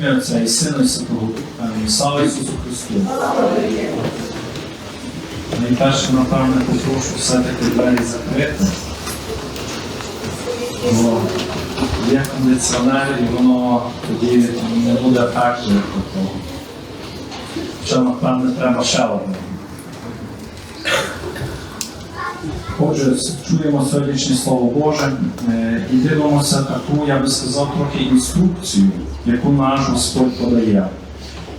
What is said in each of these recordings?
Ім'я Отця і Сина і Святого Духа. Слава Ісусу Христу. Найперше, напевне, попрошу все-таки двері закрити. Бо є кондиціонер і воно тоді не буде ефекту як такого. Ще, напевне, треба ще одне. Отже, чуємо сьогоднішнє Слово Боже е, і дивимося таку, я би сказав, трохи інструкцію, яку наш Господь подає.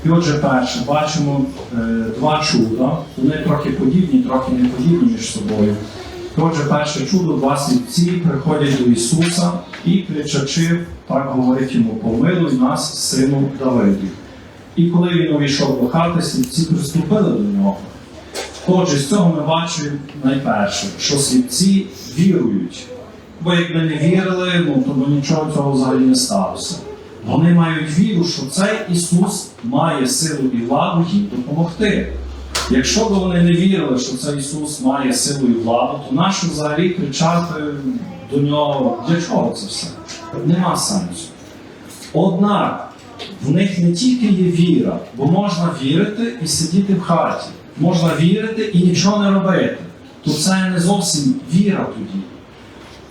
І отже, перше, бачимо е, два чуда. Вони трохи подібні, трохи не подібні між собою. І отже, перше чудо, два слідці приходять до Ісуса і кричачи, так говорить йому, помилуй нас, сину Давиду. І коли він увійшов до хати, слідці приступили до нього. Отже, з цього ми бачимо найперше, що слідці вірують. Бо якби не вірили, ну, то нічого цього взагалі не сталося. Вони мають віру, що цей Ісус має силу і владу їм допомогти. Якщо б вони не вірили, що цей Ісус має силу і владу, то нащо взагалі кричати до нього, для чого це все? Нема сенсу. Однак в них не тільки є віра, бо можна вірити і сидіти в хаті, можна вірити і нічого не робити. То це не зовсім віра тоді.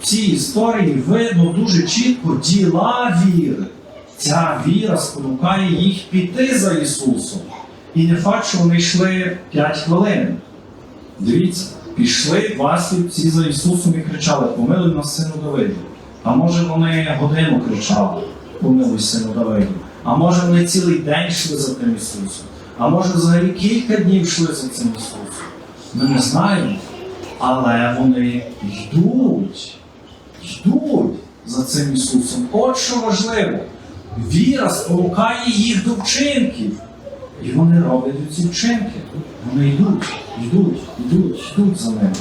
В цій історії видно дуже чітко діла віри. Ця віра спонукає їх піти за Ісусом. І не факт, що вони йшли 5 хвилин. Дивіться, пішли два слідці за Ісусом і кричали, помилуй нас сину Давиду. А може вони годину кричали, помилуй сину Давиду. А може вони цілий день йшли за тим Ісусом. А може взагалі кілька днів йшли за цим Ісусом. Ми не знаємо. Але вони йдуть, йдуть за цим Ісусом. От що важливо. Віра спонукає їх до вчинків. І вони роблять ці вчинки. Вони йдуть, йдуть, йдуть, йдуть за ним.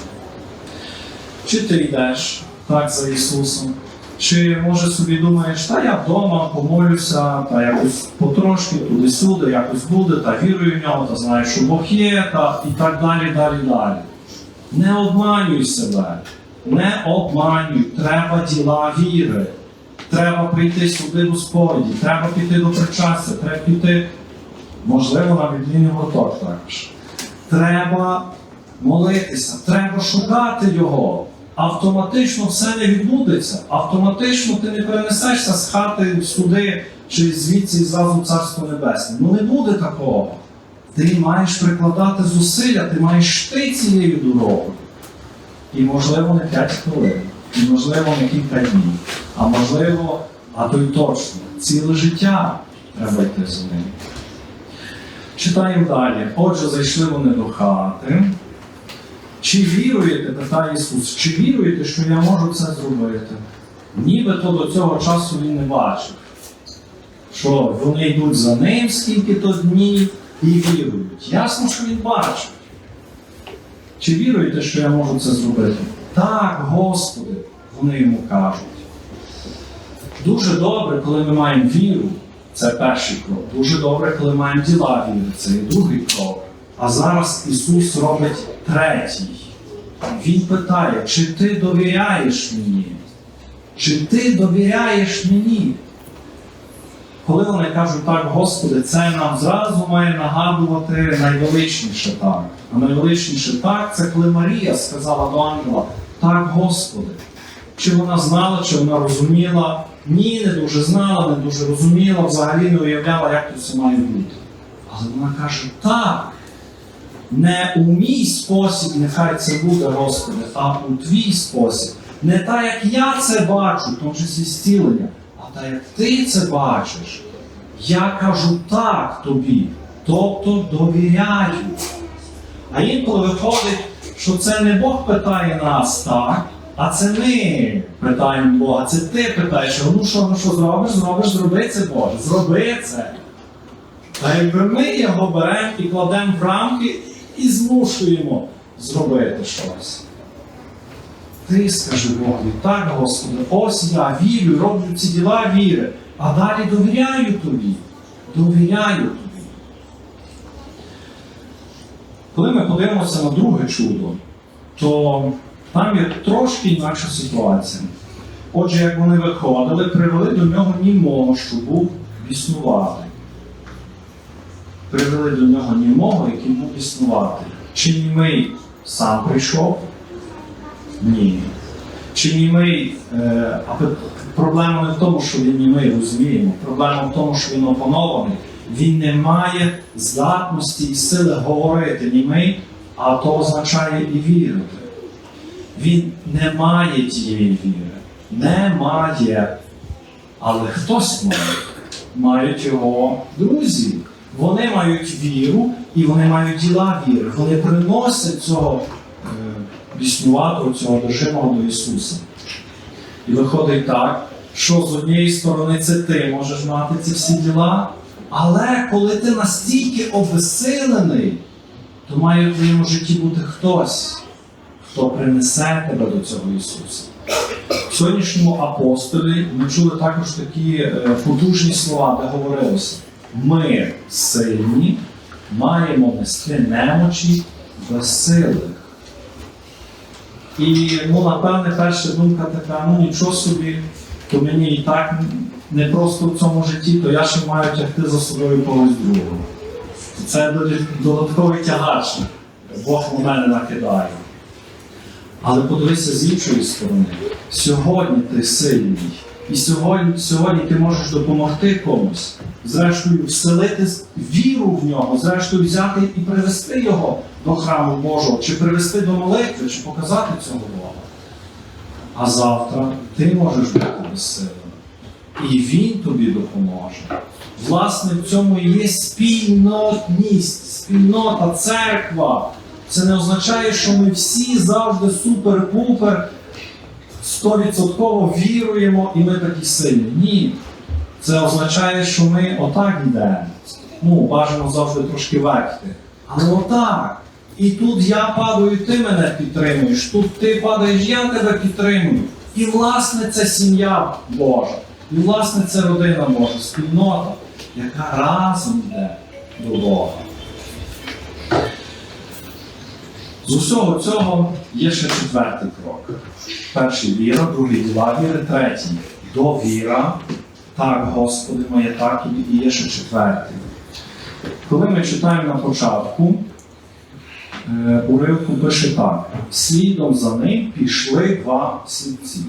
Чи ти йдеш так за Ісусом? Чи може собі думаєш, та я вдома помолюся, та якось потрошки туди-сюди, якось буде, та вірую в нього, та знаю, що Бог є, та і так далі, далі, далі. Не обманюй себе, не обманюй, треба діла віри. Треба прийти сюди до сповіді, треба піти до причастя, треба піти, можливо, на відмінний гурток також. Треба молитися, треба шукати його. Автоматично все не відбудеться. Автоматично ти не перенесешся з хати сюди чи звідси зразу Царство Небесне. Ну не буде такого. Ти маєш прикладати зусилля, ти маєш йти цією дорогою. І можливо не 5 хвилин, і можливо не кілька днів, а можливо, а то й точно, ціле життя треба йти за ним. Читаємо далі. Отже, зайшли вони до хати. Чи віруєте, питає Ісус, чи віруєте, що я можу це зробити? Нібито до цього часу він не бачив, що вони йдуть за ним скільки-то днів і вірують. Ясно, що він бачив. Чи віруєте, що я можу це зробити? Так, Господи, вони йому кажуть. Дуже добре, коли ми маємо віру, це перший крок. Дуже добре, коли маємо діла віри, це є другий крок. А зараз Ісус робить третій. Він питає, чи ти довіряєш мені? Чи ти довіряєш мені? Коли вони кажуть так, Господи, це нам зразу має нагадувати найвеличніше так. А найвеличніше так це коли Марія сказала до ангела, так, Господи. Чи вона знала, чи вона розуміла? Ні, не дуже знала, не дуже розуміла, взагалі не уявляла, як тут все має бути. Але вона каже, так. Не у мій спосіб, нехай це буде, Господи, а у твій спосіб. Не так, як я це бачу, в тому числі зцілення, а так, як ти це бачиш. Я кажу так тобі, тобто довіряю. А інколи виходить, що це не Бог питає нас так, а це ми питаємо Бога. Це ти питаєш, ну що, ну що зробиш, зробиш, зроби це Боже, зроби це. Та якби ми його беремо і кладемо в рамки і змушуємо зробити щось. Ти скажи Богові, так, Господи, ось я вірю, роблю ці діла віри, а далі довіряю тобі. Довіряю тобі. Коли ми подивимося на друге чудо, то там є трошки інакша ситуація. Отже, як вони виходили, привели до нього німого, що був існувати. Привели до нього німого, який був існувати. Чи німий сам прийшов? Ні. Чи німий, е, проблема не в тому, що він німий, розуміємо. Проблема в тому, що він опанований. Він не має здатності і сили говорити німий, а то означає і вірити. Він не має тієї віри. Не має. Але хтось має. Мають його друзі. Вони мають віру і вони мають діла віри. Вони приносять цього е, біснуватого, цього одержимого до Ісуса. І виходить так, що з однієї сторони це ти можеш мати ці всі діла, але коли ти настільки обесилений, то має в твоєму житті бути хтось, хто принесе тебе до цього Ісуса. В сьогоднішньому апостолі ми чули також такі е, потужні слова, де говорилося: ми сильні, маємо нести немочі безсилих. І ну, напевне, перша думка така, ну нічого собі, то мені і так не просто в цьому житті, то я ще маю тягти за собою когось другого. Це додатковий тягач. Бог на мене накидає. Але подивися з іншої сторони, сьогодні ти сильний. І сьогодні, сьогодні ти можеш допомогти комусь, зрештою, вселити віру в нього, зрештою взяти і привести його до храму Божого, чи привести до молитви, чи показати цього Бога. А завтра ти можеш бути безсилим. І він тобі допоможе. Власне, в цьому і є спільнотність, спільнота, церква. Це не означає, що ми всі завжди супер-пупер, стовідсотково віруємо і ми такі сильні. Ні. Це означає, що ми отак йдемо. Ну, бажано завжди трошки векти. Але отак. І тут я падаю, ти мене підтримуєш, тут ти падаєш, я тебе підтримую. І власне це сім'я Божа. І власне це родина Божа, спільнота, яка разом йде до Бога. З усього цього є ще четвертий крок. Перший віра, другий діла віри, третій довіра. Так, Господи моє, так і є ще четвертий. Коли ми читаємо на початку, е, уривку пише так: слідом за ним пішли два слідці.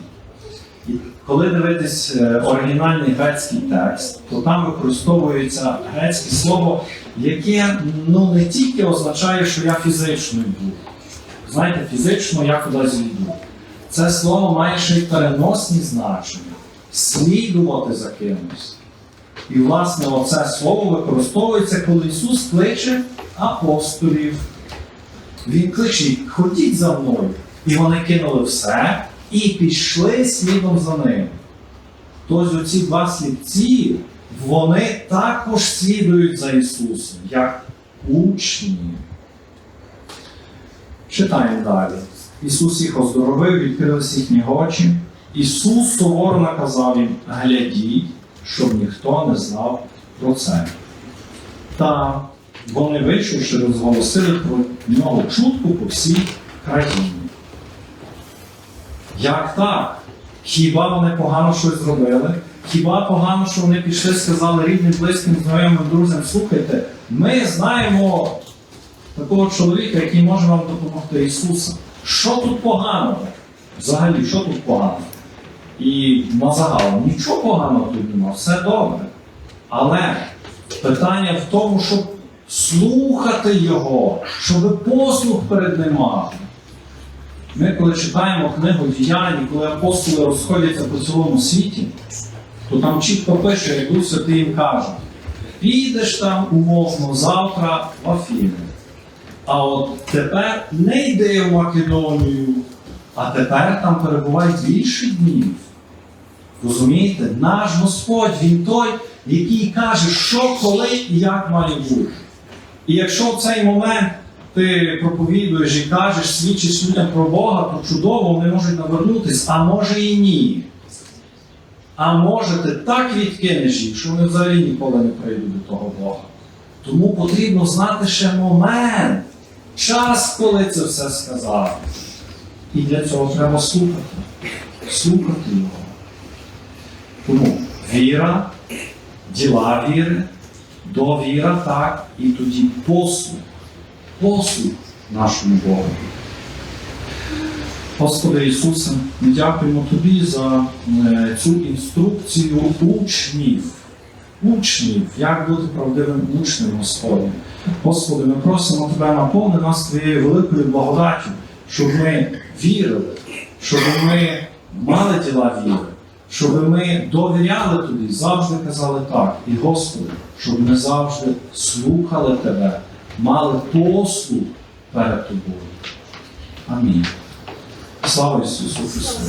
Коли дивитись е, оригінальний грецький текст, то там використовується грецьке слово, яке ну, не тільки означає, що я фізично йду. Знаєте, фізично я кудись йду. Це слово має ще й переносні значення слідувати за кимось. І, власне, оце слово використовується, коли Ісус кличе апостолів. Він кличе, ходіть за мною. І вони кинули все і пішли слідом за ним. Тобто оці два слідці, вони також слідують за Ісусом, як учні. Читаємо далі. Ісус їх оздоровив, відкрилися їхні очі. Ісус суворо наказав їм, глядіть, щоб ніхто не знав про це. Та вони, вийшовши, розголосили про нього чутку по всій країні. Як так? Хіба вони погано щось зробили? Хіба погано, що вони пішли, сказали рідним, близьким, знайомим, друзям, слухайте, ми знаємо такого чоловіка, який може вам допомогти Ісуса. Що тут поганого? Взагалі, що тут погано? І на загал нічого поганого тут нема, все добре. Але питання в тому, щоб слухати його, щоб послух перед ним мати. Ми, коли читаємо книгу діянь, коли апостоли розходяться по цілому світі, то там чітко пише, як Дух Святий їм каже, підеш там умовно завтра в Афіни. А от тепер не йди в Македонію, а тепер там перебувай більше днів. Розумієте, наш Господь, Він той, який каже, що, коли і як має бути. І якщо в цей момент ти проповідуєш і кажеш, свідчиш людям про Бога, то чудово вони можуть навернутися, а може і ні. А може ти так відкинеш їх, що вони взагалі ніколи не прийдуть до того Бога. Тому потрібно знати ще момент, час, коли це все сказати. І для цього треба слухати. Слухати його. Тому віра, діла віри, довіра, так, і тоді послуг. Послуг нашому Богу. Господи Ісусе, ми дякуємо Тобі за е, цю інструкцію учнів. Учнів, як бути правдивим учнем Господнім. Господи, ми просимо Тебе наповни нас Твоєю великою благодаттю, щоб ми вірили, щоб ми мали діла віри, щоб ми довіряли Тобі, завжди казали так. І Господи, щоб ми завжди слухали Тебе, мали послуг перед Тобою. Амінь. Слава Ісусу Христу!